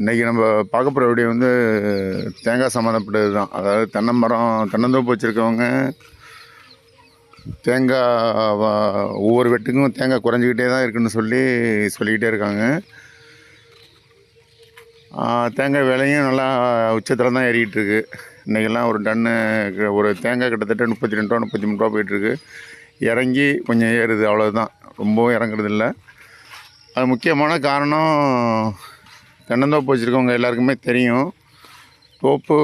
இன்றைக்கி நம்ம பார்க்க போகிற வீடியோ வந்து தேங்காய் சம்மந்தப்பட்டது தான். அதாவது தென்னை மரம் தென்னந்தோப்பு வச்சுருக்கவங்க தேங்காய் ஒவ்வொரு வெட்டுக்கும் தேங்காய் குறைஞ்சிக்கிட்டே தான் இருக்குன்னு சொல்லி சொல்லிக்கிட்டே இருக்காங்க. தேங்காய் விலையும் நல்லா உச்சத்தில் தான் ஏறிக்கிட்டு இருக்கு. இன்றைக்கெல்லாம் ஒரு டன்னு ஒரு தேங்காய் கிட்டத்தட்ட முப்பத்தி ரெண்டு ரூபா முப்பத்தி மூணு ரூபா போயிட்டுருக்கு இறங்கி கொஞ்சம் ஏறுது அவ்வளோதான் ரொம்பவும் இறங்குறது இல்லை அது முக்கியமான காரணம் தென்னந்தோப்பு வச்சுருக்கவங்க எல்லாருக்குமே தெரியும். தோப்பு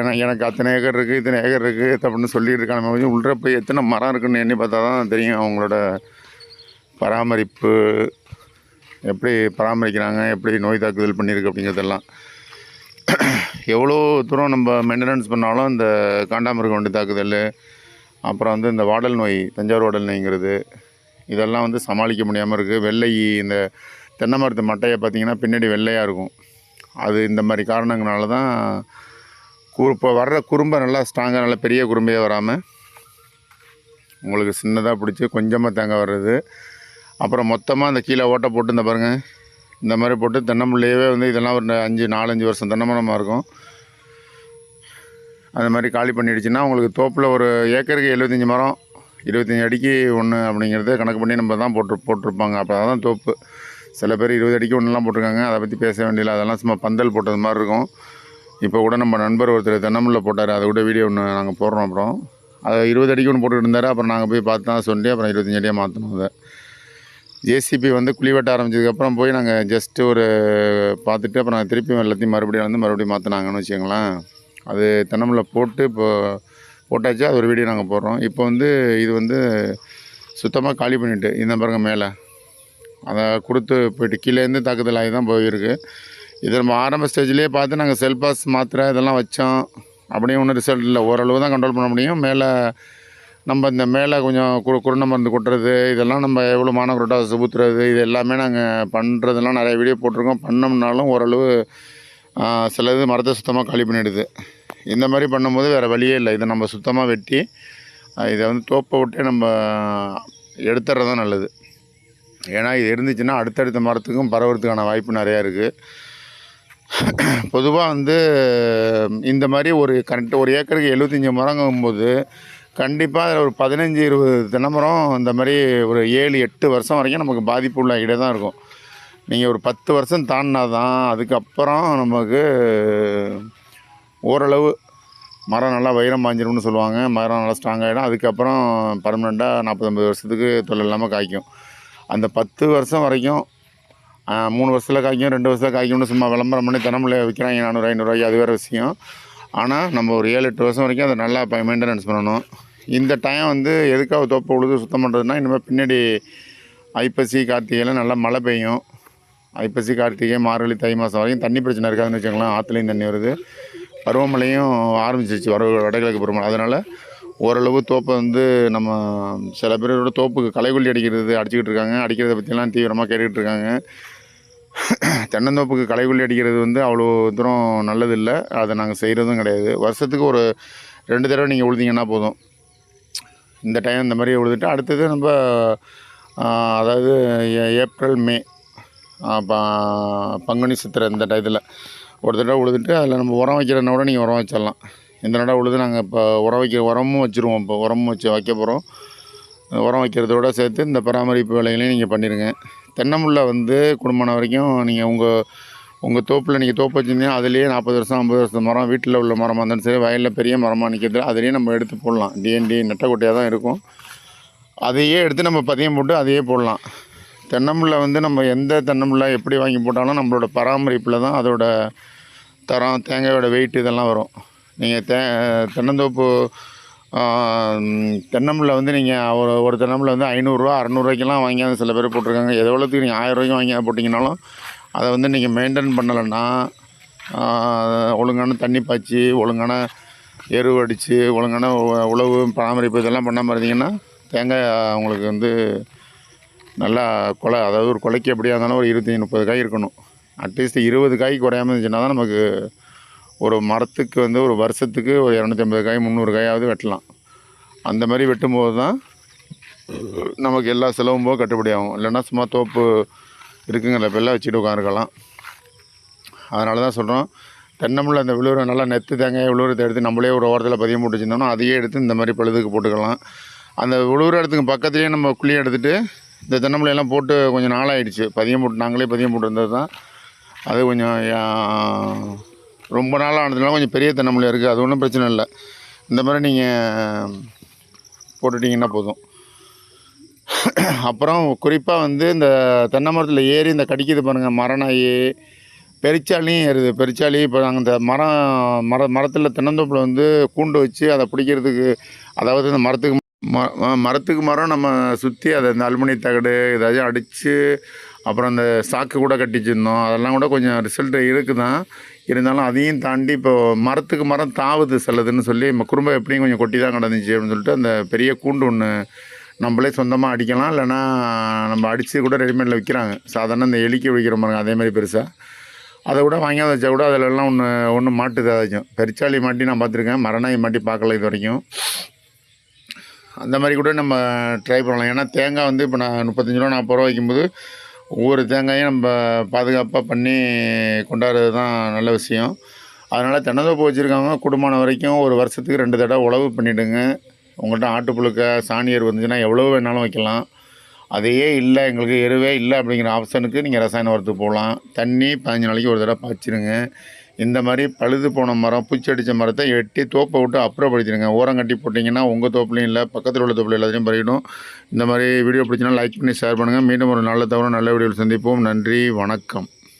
எனக்கு எனக்கு அத்தனை ஏக்கர் இருக்குது இத்தனை ஏக்கர் இருக்குது அப்படின்னு சொல்லிட்டு இருக்காங்க நம்ம உள்ள போய் எத்தனை மரம் இருக்குன்னு எண்ணி பார்த்தா தான் தெரியும் அவங்களோட பராமரிப்பு எப்படி பராமரிக்கிறாங்க எப்படி நோய் தாக்குதல் பண்ணியிருக்கு அப்படிங்கிறதெல்லாம். எவ்வளோ தூரம் நம்ம மெயின்டெனன்ஸ் பண்ணாலும் இந்த காண்டாமிருக வண்டி தாக்குதல் அப்புறம் வந்து இந்த வாடல் நோய் தஞ்சாவூர் வாடல் நோய்ங்கிறது இதெல்லாம் வந்து சமாளிக்க முடியாமல் இருக்குது வெள்ளை இந்த தென்னை மரத்து மட்டையை பார்த்திங்கன்னா பின்னாடி வெள்ளையாக இருக்கும். அது இந்த மாதிரி காரணங்களால தான் கு இப்போ வர்ற குறும்பை நல்லா ஸ்ட்ராங்காக நல்லா பெரிய குறும்பையே வராமல் உங்களுக்கு சின்னதாக பிடிச்சி கொஞ்சமாக தேங்காய் வர்றது. அப்புறம் மொத்தமாக அந்த கீழே ஓட்டை போட்டு இந்த பாருங்கள் இந்த மாதிரி போட்டு தென்னம்பிள்ளையவே வந்து இதெல்லாம் ஒரு அஞ்சு நாலஞ்சு வருஷம் தென்னை மரமாக இருக்கும். அந்த மாதிரி காலி பண்ணிடுச்சுன்னா உங்களுக்கு தோப்பில் ஒரு ஏக்கருக்கு எழுபத்தஞ்சி மரம் இருபத்தஞ்சி அடிக்கு ஒன்று அப்படிங்கிறத கணக்கு பண்ணி நம்ம தான் போட்டு போட்டிருப்பாங்க. அப்போ தான் தோப்பு. சில பேர் இருபது அடிக்கு ஒன்றுலாம் போட்டிருக்காங்க. அதை பற்றி பேச வேண்டியதில்லை அதெல்லாம் சும்மா பந்தல் போட்டது மாதிரி இருக்கும். இப்போ கூட நம்ம நண்பர் ஒருத்தர் தென்னமுள்ள போட்டார். அதை கூட வீடியோ ஒன்று நாங்கள் போடுறோம் அப்புறம். அதை இருபது அடிக்கு ஒன்று போட்டுக்கிட்டு இருந்தார். அப்புறம் நாங்கள் போய் பார்த்து தான் சொல்லி அப்புறம் இருபத்தஞ்சி அடியாக மாற்றணும் அதை. ஜேசிபி வந்து குழி வெட்ட ஆரம்பிச்சதுக்கப்புறம் போய் நாங்கள் ஜஸ்ட்டு ஒரு பார்த்துட்டு அப்புறம் திருப்பி எல்லாத்தையும் மறுபடியும் வந்து மறுபடியும் மாற்றினாங்கன்னு வச்சுக்கோங்களேன். அது தென்னமுள்ள போட்டு இப்போ போட்டாச்சு. அது ஒரு வீடியோ நாங்கள் போடுறோம். இப்போ வந்து இது வந்து சுத்தமாக காலி பண்ணிவிட்டு இந்த பாருங்கள் மேலே. அதை கொடுத்து போயிட்டு கீழேருந்து தாக்குதல் ஆகி தான் போயிருக்கு. இது நம்ம ஆரம்ப ஸ்டேஜ்லேயே பார்த்து நாங்கள் செல்பாஸ் மாத்திரை இதெல்லாம் வச்சோம். அப்படியே ஒன்றும் ரிசல்ட் இல்லை. ஓரளவு தான் கண்ட்ரோல் பண்ண முடியும். மேலே நம்ம இந்த மேலே கொஞ்சம் கு குருணை மருந்து கொட்டுறது இதெல்லாம் நம்ம எவ்வளோ மானக்குரட்டா ஊற்றுறது இது எல்லாமே நாங்கள் பண்ணுறதெல்லாம் நிறைய வீடியோ போட்டிருக்கோம். பண்ணோம்னாலும் ஓரளவு சிலது மரத்தை சுத்தமாக காலி பண்ணிடுது. இந்த மாதிரி பண்ணும்போது வேறு வழியே இல்லை. இதை நம்ம சுத்தமாக வெட்டி இதை வந்து தோப்பை விட்டே நம்ம எடுத்துறது தான் நல்லது. ஏன்னா இது இருந்துச்சுன்னா அடுத்தடுத்த மரத்துக்கும் பரவுறதுக்கான வாய்ப்பு நிறையா இருக்குது பொதுவாக வந்து இந்த மாதிரி ஒரு கரெக்ட் ஒரு ஏக்கருக்கு எழுபத்தஞ்சி மரங்கும்போது கண்டிப்பாக அதில் ஒரு பதினஞ்சு இருபது தினமரம் இந்த மாதிரி ஒரு ஏழு எட்டு வருஷம் வரைக்கும் நமக்கு பாதிப்பு உள்ளாகிட்டே தான் இருக்கும். நீங்கள் ஒரு பத்து வருஷம் தாண்டினா தான் அதுக்கப்புறம் நமக்கு ஓரளவு மரம் நல்லா வைரம் பாஞ்சிரும்னு சொல்லுவாங்க. மரம் நல்லா ஸ்ட்ராங் ஆகிடும் அதுக்கப்புறம் பர்மனெண்ட்டாக நாற்பத்தொம்பது வருஷத்துக்கு தொழில் இல்லாமல் காய்க்கும். அந்த பத்து வருஷம் வரைக்கும் மூணு வருஷத்தில் காய்க்கும் ரெண்டு வருஷத்தில் காய்க்கும்னு சும்மா விளம்பரம் பண்ணி தினமில் விற்கிறாங்க நானூறு ஐநூறுரூவாய்க்கு அது வேறு விஷயம். ஆனால் நம்ம ஒரு ஏழு எட்டு வருஷம் வரைக்கும் அதை நல்லா மெயின்டெனன்ஸ் பண்ணணும். இந்த டைம் வந்து எதுக்காக தோப்பு உழுது சுத்தம் பண்ணுறதுனா இனிமேல் பின்னாடி ஐப்பசி கார்த்திகையில் நல்லா மழை பெய்யும். ஐப்பசி கார்த்திகை மார்கழி தை மாதம் வரைக்கும் தண்ணி பிரச்சனை இருக்காதுன்னு வச்சுக்கோங்களேன் ஆற்றுலையும் தண்ணி வருது. பருவமழையும் ஆரம்பிச்சிருச்சு வர வடகிழக்கு பருவமழை. அதனால் ஓரளவு தோப்பை வந்து நம்ம சில பேரோட தோப்புக்கு களைக்கொல்லி அடிக்கிறது அடிச்சுக்கிட்டு இருக்காங்க. அடிக்கிறத பற்றிலாம் தீவிரமாக கேட்டுக்கிட்டு இருக்காங்க. தென்னந்தோப்புக்கு களைக்கொல்லி அடிக்கிறது வந்து அவ்வளோ தூரம் நல்லதில்லை. அதை நாங்கள் செய்கிறதும் கிடையாது. வருஷத்துக்கு ஒரு ரெண்டு தடவை நீங்கள் உழுதிங்கன்னா போதும். இந்த டைம் இந்த மாதிரி உழுதுட்டு அடுத்தது நம்ம அதாவது ஏ- ஏப்ரல் மே பங்குனி சித்திரை இந்த டயத்தில் ஒரு தடவை உழுதுட்டு அதில் நம்ம உரம் வைக்கிறனா கூட நீங்கள் உரம் வச்சிடலாம். இந்த நடவு உழுது நாங்கள் இப்போ உரம் வைக்க உரமும் வச்சுருவோம். இப்போ உரமும் வச்சு வைக்க போகிறோம் உரம் வைக்கிறதோட சேர்த்து இந்த பராமரிப்பு வேலைகளையும் நீங்கள் பண்ணிடுங்க தென்னமுல்லை வந்து குடும்பம் வரைக்கும் நீங்கள் உங்கள் உங்கள் தோப்பில் நீங்கள் தோப்பு வச்சுருந்தீங்கன்னா அதுலேயே நாற்பது வருஷம் ஐம்பது வருஷம் மரம் வீட்டில் உள்ள மரமாக இருந்தாலும் சரி வயலில் பெரிய மரமாக நிற்கிறது அதுலேயே நம்ம எடுத்து போடலாம். டிஎன்டி நெட்டக்குட்டையாக தான் இருக்கும். அதையே எடுத்து நம்ம பதியம் போட்டு அதையே போடலாம். தென்னமுல்லை வந்து நம்ம எந்த தென்னமுல்லை எப்படி வாங்கி போட்டாலும் நம்மளோட பராமரிப்பில் தான் அதோட தரம் தேங்காயோட வெயிட் இதெல்லாம் வரும். நீங்கள் தே தென்னந்தோப்பு தென்னம்பில் வந்து நீங்கள் ஒரு ஒரு தென்னம்பில் வந்து ஐநூறுரூவா அறநூறுவாய்க்கெல்லாம் வாங்கியாந்து சில பேர் போட்டிருக்காங்க. எது எவ்வளோத்துக்கு நீங்கள் ஆயிரம் ரூபாய்க்கு வாங்கி போட்டிங்கனாலும் அதை வந்து நீங்கள் மெயின்டைன் பண்ணலைன்னா ஒழுங்கான தண்ணி பாய்ச்சி ஒழுங்கான எரு அடித்து ஒழுங்கான உ- உழவு பராமரிப்பு இதெல்லாம் பண்ணாமல் இருந்தீங்கன்னா தேங்காய் உங்களுக்கு வந்து நல்லா கொலை அதாவது ஒரு கொலைக்கு எப்படியா இருந்தாலும் ஒரு இருபத்தஞ்சி முப்பது காய் இருக்கணும். அட்லீஸ்ட் இருபது காய் குறையாமல் இருந்துச்சுன்னா தான் நமக்கு ஒரு மரத்துக்கு வந்து ஒரு வருஷத்துக்கு ஒரு இரநூத்தம்பது காய் முந்நூறு காயாவது வெட்டலாம். அந்த மாதிரி வெட்டும்போது தான் நமக்கு எல்லா செலவும் போக கட்டுப்படி ஆகும். இல்லைன்னா சும்மா தோப்பு இருக்குங்கிற பெல்லாம் வச்சுட்டு உட்காந்துருக்கலாம். அதனால தான் சொல்கிறோம் தென்னம்பிள்ளை அந்த விழுவுற நல்லா நெத்து தேங்காய் விழுவுறதை எடுத்து நம்மளே ஒரு ஓரத்தில் பதியம் போட்டு வச்சுருந்தோம்னா அதையே எடுத்து இந்த மாதிரி பழுதுக்கு போட்டுக்கலாம். அந்த விழுவுற இடத்துக்கு பக்கத்துலேயே நம்ம குழியை எடுத்துகிட்டு இந்த தென்னம்பிள்ளையெல்லாம் போட்டு கொஞ்சம் நாளாயிடுச்சு. பதியம் போட்டு நாங்களே பதியம் போட்டு இருந்தது தான். அது கொஞ்சம் ரொம்ப நாளாக ஆனதுனால கொஞ்சம் பெரிய தென்னம்பிள்ளை இருக்குது அது ஒன்றும் பிரச்சனை இல்லை. இந்த மாதிரி நீங்கள் போட்டுட்டிங்கன்னா போதும். அப்புறம் குறிப்பாக வந்து இந்த தென்னை மரத்தில் ஏறி இந்த கடிக்குது பாருங்கள் மரநாய் பெருச்சாலியும் ஏறுது. பெருச்சாலி இப்போ நாங்கள் இந்த மரம் மர மரத்தில் தென்னந்தோப்பில் வந்து கூண்டு வச்சு அதை பிடிக்கிறதுக்கு அதாவது இந்த மரத்துக்கு ம ம- மரத்துக்கு மரம் நம்ம சுற்றி அதை இந்த அலுமினிய தகடு ஏதாச்சும் அடித்து அப்புறம் அந்த சாக்கு கூட கட்டிச்சிருந்தோம். அதெல்லாம் கூட கொஞ்சம் ரிசல்ட் இருக்குது தான் இருந்தாலும் அதையும் தாண்டி இப்போ மரத்துக்கு மரம் தாவுது செல்லதுன்னு சொல்லி நம்ம குடும்பம் எப்படியும் கொஞ்சம் கொட்டி தான் கிடந்துச்சு அப்படின்னு சொல்லிட்டு அந்த பெரிய கூண்டு ஒன்று நம்மளே சொந்தமாக அடிக்கலாம். இல்லைன்னா நம்ம அடித்து கூட ரெடிமேடில் விற்கிறாங்க சாதாரண இந்த எலிக்கு விற்கிற மாதிரி அதே மாதிரி பெருசாக அதை கூட வாங்கியாந்து வச்சா கூட அதிலெல்லாம் ஒன்று ஒன்று மாட்டுது ஏதாச்சும் பெருச்சாளி மாட்டி நான் பார்த்துருக்கேன். மரணாய் மாட்டி பார்க்கல இது வரைக்கும். அந்த மாதிரி கூட நம்ம ட்ரை பண்ணலாம். ஏன்னா தேங்காய் வந்து இப்போ நான் முப்பத்தஞ்சு ரூபா நாற்பது ரூபா வைக்கும்போது ஒவ்வொரு தேங்காயும் நம்ம பாதுகாப்பாக பண்ணி கொண்டாடுறது தான் நல்ல விஷயம். அதனால் தென்னந்தோப்பு வச்சுருக்காங்க குடும்பம் வரைக்கும் ஒரு வருஷத்துக்கு ரெண்டு தடவை உழவு பண்ணிவிடுங்க உங்கள்கிட்ட ஆட்டுப்புழுக்க சாணியர் வந்துச்சுன்னா எவ்வளோ வேணாலும் வைக்கலாம். அதையே இல்லை எங்களுக்கு எருவே இல்லை அப்படிங்கிற ஆப்ஷனுக்கு நீங்கள் ரசாயன உரத்துக்கு போகலாம். தண்ணி பதினஞ்சு நாளைக்கு ஒரு தடவை பாய்ச்சிருங்க. இந்த மாதிரி பழுது போன மரம் பூச்சி அடித்த மரத்தை எட்டி தோப்பை விட்டு அப்புறப்படுத்திடுங்க. ஓரம் கட்டி போட்டிங்கன்னா உங்கள் தோப்புலையும் இல்லை பக்கத்தில் உள்ள தோப்பில் எல்லாத்தையும் பறியிடும் இந்த மாதிரி வீடியோ பிடிச்சினா லைக் பண்ணி ஷேர் பண்ணுங்கள் மீண்டும் ஒரு நல்ல தவிர நல்ல வீடியோவில் சந்திப்போம். நன்றி வணக்கம்.